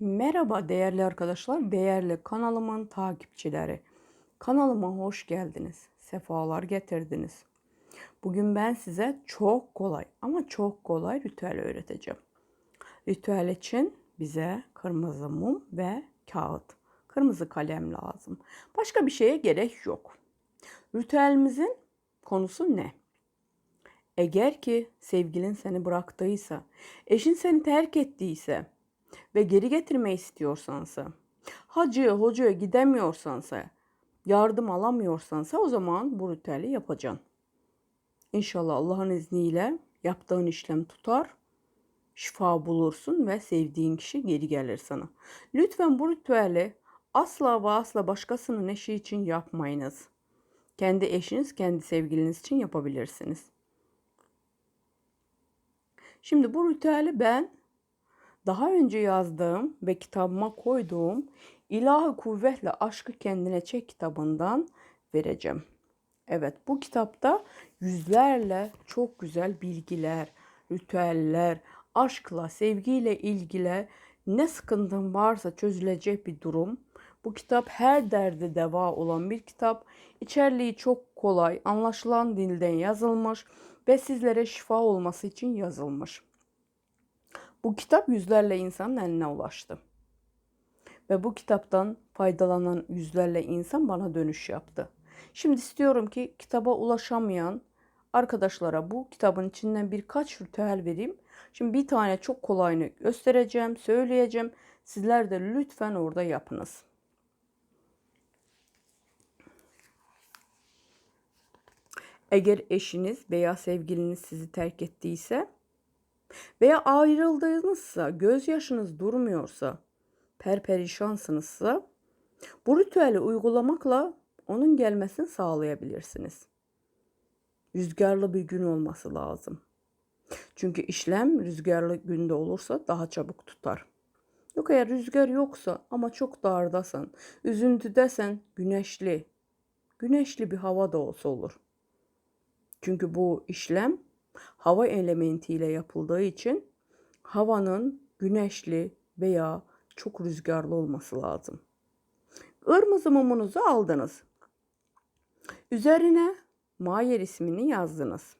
Merhaba değerli arkadaşlar, değerli kanalımın takipçileri. Kanalıma hoş geldiniz. Sefalar getirdiniz. Bugün ben size çok kolay ama çok kolay ritüel öğreteceğim. Ritüel için bize kırmızı mum ve kağıt, kırmızı kalem lazım. Başka bir şeye gerek yok. Ritüelimizin konusu ne? Eğer ki sevgilin seni bıraktıysa, eşin seni terk ettiyse, ve geri getirmeyi istiyorsansa, hacıya hocaya gidemiyorsansa, yardım alamıyorsansa o zaman bu ritüeli yapacaksın. İnşallah Allah'ın izniyle yaptığın işlem tutar, şifa bulursun ve sevdiğin kişi geri gelir sana. Lütfen bu ritüeli asla ve asla başkasının eşi için yapmayınız. Kendi eşiniz, kendi sevgiliniz için yapabilirsiniz. Şimdi bu ritüeli ben daha önce yazdığım ve kitabıma koyduğum İlahi Kuvvetle Aşkı Kendine Çek kitabından vereceğim. Evet bu kitapta yüzlerle çok güzel bilgiler, ritüeller, aşkla, sevgiyle ilgili ne sıkıntın varsa çözülecek bir durum. Bu kitap her derde deva olan bir kitap. İçerliği çok kolay, anlaşılan dilden yazılmış ve sizlere şifa olması için yazılmış. Bu kitap yüzlerle insanın eline ulaştı. Ve bu kitaptan faydalanan yüzlerle insan bana dönüş yaptı. Şimdi istiyorum ki kitaba ulaşamayan arkadaşlara bu kitabın içinden birkaç ritüel vereyim. Şimdi bir tane çok kolayını göstereceğim, söyleyeceğim. Sizler de lütfen orada yapınız. Eğer eşiniz veya sevgiliniz sizi terk ettiyse veya ayrıldığınızsa, gözyaşınız durmuyorsa, perperişansınızsa bu ritüeli uygulamakla onun gelmesini sağlayabilirsiniz. Rüzgarlı bir gün olması lazım. Çünkü işlem rüzgarlı günde olursa daha çabuk tutar. Yok eğer rüzgar yoksa ama çok dardasın, üzüntüdesen güneşli, güneşli bir hava da olsa olur. Çünkü bu işlem hava elementiyle yapıldığı için havanın güneşli veya çok rüzgarlı olması lazım. Kırmızı mumunuzu aldınız. Üzerine Mayer ismini yazdınız.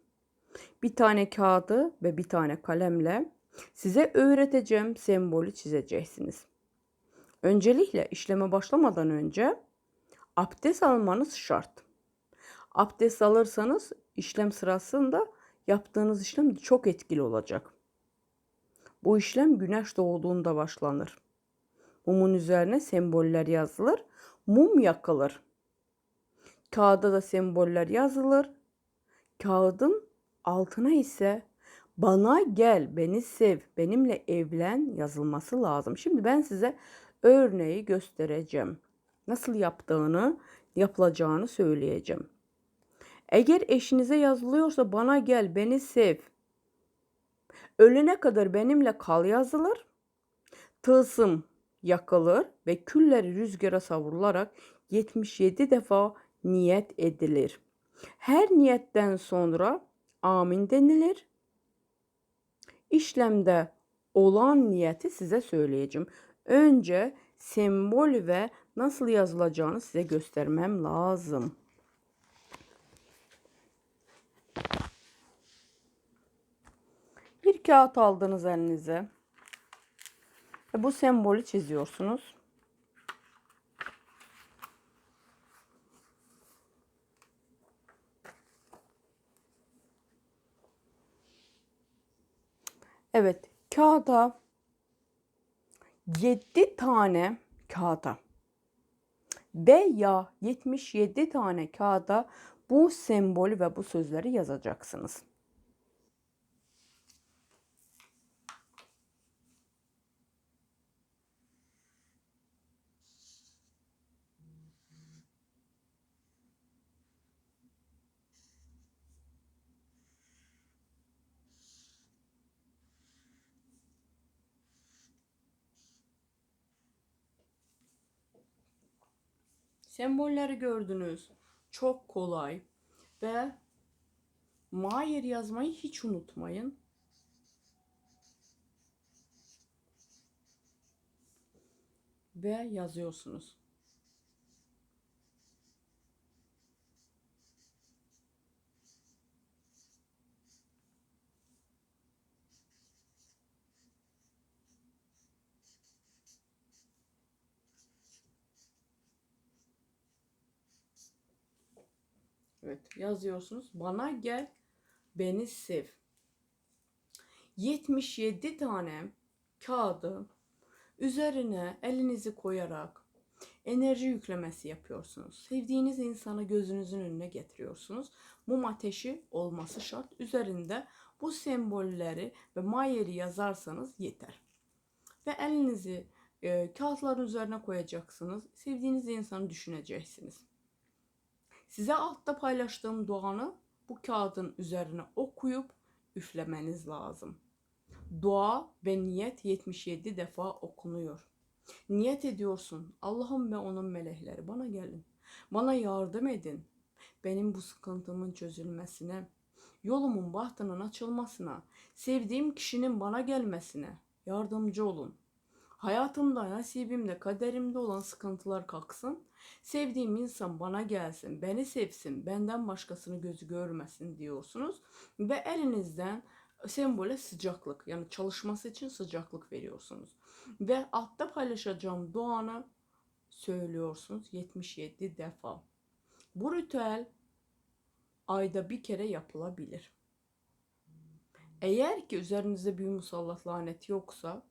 Bir tane kağıdı ve bir tane kalemle size öğreteceğim sembolü çizeceksiniz. Öncelikle işleme başlamadan önce abdest almanız şart. Abdest alırsanız işlem sırasında yaptığınız işlem çok etkili olacak. Bu işlem güneş doğduğunda başlanır. Mumun üzerine semboller yazılır. Mum yakılır. Kağıda da semboller yazılır. Kağıdın altına ise bana gel, beni sev, benimle evlen yazılması lazım. Şimdi ben size örneği göstereceğim. Nasıl yaptığını, yapılacağını söyleyeceğim. Eğer eşinize yazılıyorsa bana gel, beni sev. Ölene kadar benimle kal yazılır. Tılsım yakılır ve külleri rüzgara savrularak 77 defa niyet edilir. Her niyetten sonra amin denilir. İşlemde olan niyeti size söyleyeceğim. Önce sembol ve nasıl yazılacağını size göstermem lazım. Bir kağıt aldınız elinize. Ve bu sembolü çiziyorsunuz. Evet, kağıda 7 tane kağıda veya 77 tane kağıda bu sembolü ve bu sözleri yazacaksınız. Sembolleri gördünüz. Çok kolay ve Mayer yazmayı hiç unutmayın. ve yazıyorsunuz. Evet yazıyorsunuz. Bana gel, beni sev. 77 tane kağıdı üzerine elinizi koyarak enerji yüklemesi yapıyorsunuz. Sevdiğiniz insanı gözünüzün önüne getiriyorsunuz. Mum ateşi olması şart. Üzerinde bu sembolleri ve mayeri yazarsanız yeter. Ve elinizi e, kağıtların üzerine koyacaksınız. Sevdiğiniz insanı düşüneceksiniz. Size altta paylaştığım duanı bu kağıdın üzerine okuyup üflemeniz lazım. Dua ve niyet 77 defa okunuyor. Niyet ediyorsun. Allah'ım ve onun melekleri bana gelin. Bana yardım edin. Benim bu sıkıntımın çözülmesine, yolumun bahtının açılmasına, sevdiğim kişinin bana gelmesine yardımcı olun. Hayatımda, nasibimde, kaderimde olan sıkıntılar kalksın. Sevdiğim insan bana gelsin, beni sevsin, benden başkasını gözü görmesin diyorsunuz. Ve elinizden sembole sıcaklık yani çalışması için sıcaklık veriyorsunuz. Ve altta paylaşacağım duanı söylüyorsunuz 77 defa. Bu ritüel ayda bir kere yapılabilir. Eğer ki üzerinizde bir musallat lanet yoksa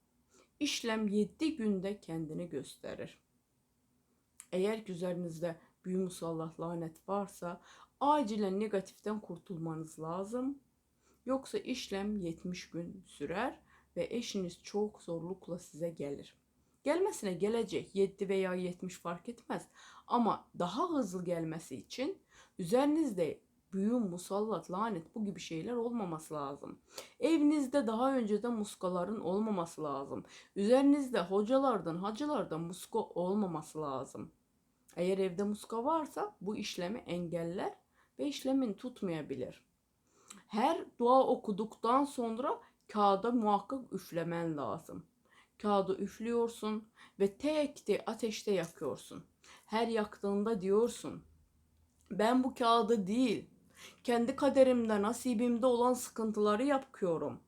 işlem 7 günde kendini gösterir. Eğer ki üzerinizde büyü musallat lanet varsa acilen negatiften kurtulmanız lazım. Yoksa işlem 70 gün sürer ve eşiniz çok zorlukla size gelir. Gelmesine gelecek 7 veya 70 fark etmez. Ama daha hızlı gelmesi için üzerinizde büyü, musallat, lanet bu gibi şeyler olmaması lazım. Evinizde daha önceden muskaların olmaması lazım. Üzerinizde hocalardan, hacılardan muska olmaması lazım. Eğer evde muska varsa bu işlemi engeller ve işlemin tutmayabilir. Her dua okuduktan sonra kağıda muhakkak üflemen lazım. Kağıdı üflüyorsun ve tek de ateşte yakıyorsun. Her yaktığında diyorsun ben bu kağıdı değil kendi kaderimde nasibimde olan sıkıntıları yakıyorum.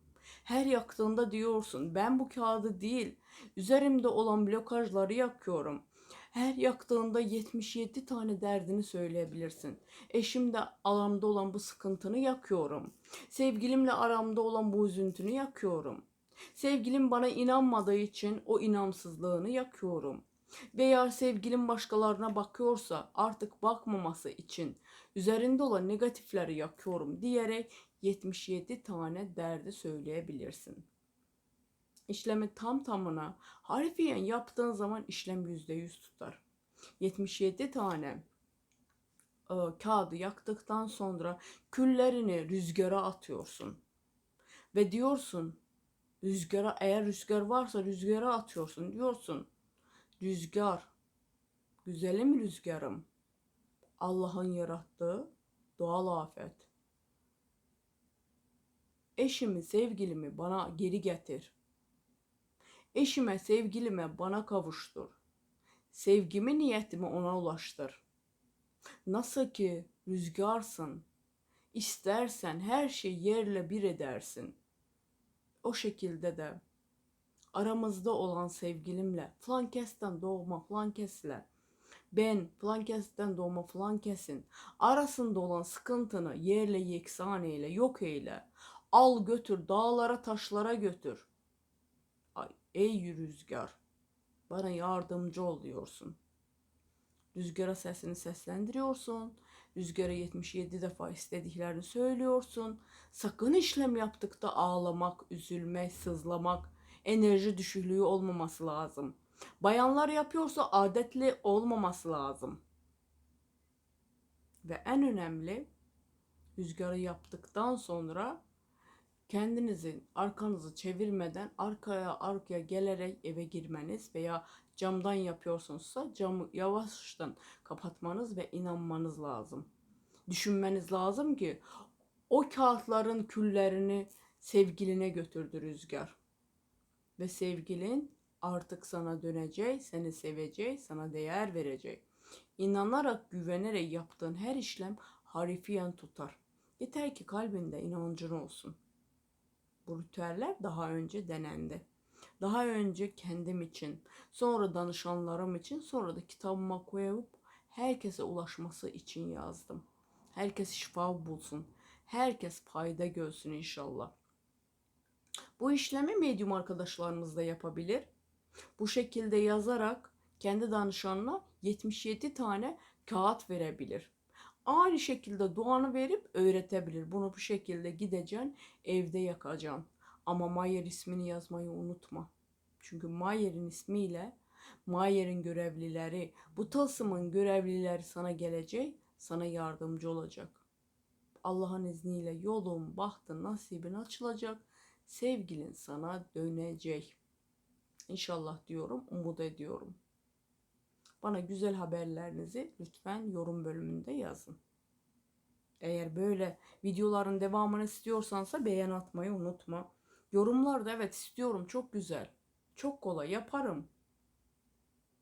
Her yaktığında diyorsun ben bu kağıdı değil üzerimde olan blokajları yakıyorum. Her yaktığında 77 tane derdini söyleyebilirsin. Eşimle aramda olan bu sıkıntını yakıyorum. Sevgilimle aramda olan bu üzüntünü yakıyorum. Sevgilim bana inanmadığı için o inamsızlığını yakıyorum. Veya sevgilim başkalarına bakıyorsa artık bakmaması için üzerinde olan negatifleri yakıyorum diyerek 77 tane derdi söyleyebilirsin. İşlemi tam tamına harfiyen yaptığın zaman işlem %100 tutar. 77 tane e, kağıdı yaktıktan sonra küllerini rüzgara atıyorsun. Ve diyorsun rüzgara eğer rüzgar varsa rüzgara atıyorsun diyorsun. Rüzgar güzelim rüzgarım Allah'ın yarattığı doğal afet. Eşimi, sevgilimi bana geri getir. Eşime, sevgilime bana kavuştur. Sevgimi, niyetimi ona ulaştır. Nasıl ki rüzgarsın, istersen her şeyi yerle bir edersin. O şekilde de aramızda olan sevgilimle, falan kesten doğma falan kesle, ben falan kesten doğma falan kesin arasında olan sıkıntını yerle yeksan eyle, yok eyle. Al götür dağlara taşlara götür. Ey rüzgar bana yardımcı oluyorsun. Rüzgara sesini seslendiriyorsun. Rüzgara 77 defa istediklerini söylüyorsun. Sakın işlem yaptıkta ağlamak, üzülmek, sızlamak, enerji düşüklüğü olmaması lazım. Bayanlar yapıyorsa adetli olmaması lazım. Ve en önemli rüzgarı yaptıktan sonra kendinizin arkanızı çevirmeden arkaya arkaya gelerek eve girmeniz veya camdan yapıyorsunuzsa camı yavaştan kapatmanız ve inanmanız lazım. Düşünmeniz lazım ki o kağıtların küllerini sevgiline götürdü rüzgar. Ve sevgilin Artık sana dönecek, seni sevecek, sana değer verecek. İnanarak, güvenerek yaptığın her işlem harifiyen tutar. Yeter ki kalbinde inancın olsun. Bu ritüeller daha önce denendi. Daha önce kendim için, sonra danışanlarım için, sonra da kitabıma koyup herkese ulaşması için yazdım. Herkes şifa bulsun. Herkes fayda görsün inşallah. Bu işlemi medyum arkadaşlarımız da yapabilir. Bu şekilde yazarak kendi danışanına 77 tane kağıt verebilir. Aynı şekilde duanı verip öğretebilir. Bunu bu şekilde gideceksin, evde yakacaksın. Ama Mayer ismini yazmayı unutma. Çünkü Mayer'in ismiyle Mayer'in görevlileri, bu tılsımın görevlileri sana gelecek, sana yardımcı olacak. Allah'ın izniyle yolun, bahtın, nasibin açılacak. Sevgilin sana dönecek. İnşallah diyorum, umut ediyorum. Bana güzel haberlerinizi lütfen yorum bölümünde yazın. Eğer böyle videoların devamını istiyorsansa beğen atmayı unutma. Yorumlarda evet istiyorum çok güzel. Çok kolay yaparım.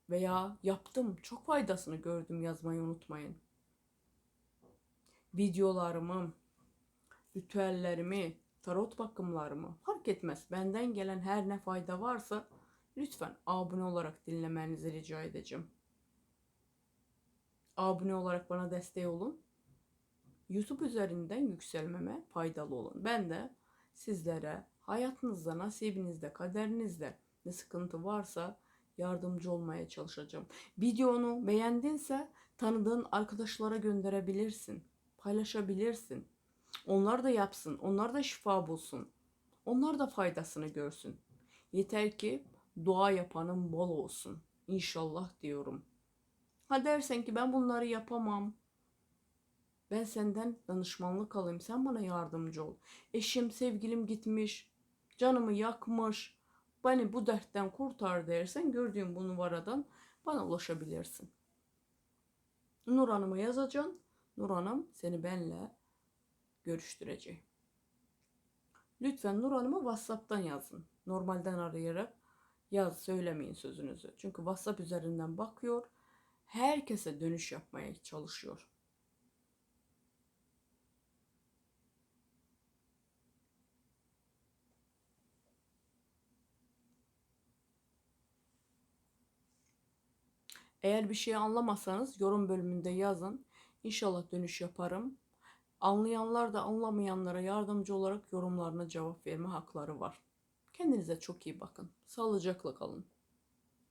Veya yaptım çok faydasını gördüm yazmayı unutmayın. Videolarımı, ritüellerimi, tarot bakımlarımı fark etmez. Benden gelen her ne fayda varsa lütfen abone olarak dinlemenizi rica edeceğim. Abone olarak bana destek olun. YouTube üzerinden yükselmeme faydalı olun. Ben de sizlere hayatınızda, nasibinizde, kaderinizde ne sıkıntı varsa yardımcı olmaya çalışacağım. Videonu beğendinse tanıdığın arkadaşlara gönderebilirsin. Paylaşabilirsin. Onlar da yapsın. Onlar da şifa bulsun. Onlar da faydasını görsün. Yeter ki dua yapanın bol olsun. İnşallah diyorum. Ha dersen ki ben bunları yapamam. Ben senden danışmanlık alayım. Sen bana yardımcı ol. Eşim, sevgilim gitmiş. Canımı yakmış. Beni bu dertten kurtar dersen gördüğün bu numaradan bana ulaşabilirsin. Nur Hanım'a yazacaksın. Nur Hanım seni benle görüştürecek. Lütfen Nur Hanım'a WhatsApp'tan yazın. Normalden arayarak yaz söylemeyin sözünüzü. Çünkü WhatsApp üzerinden bakıyor. Herkese dönüş yapmaya çalışıyor. Eğer bir şey anlamasanız yorum bölümünde yazın. İnşallah dönüş yaparım. Anlayanlar da anlamayanlara yardımcı olarak yorumlarına cevap verme hakları var. Kendinize çok iyi bakın. Sağlıcakla kalın.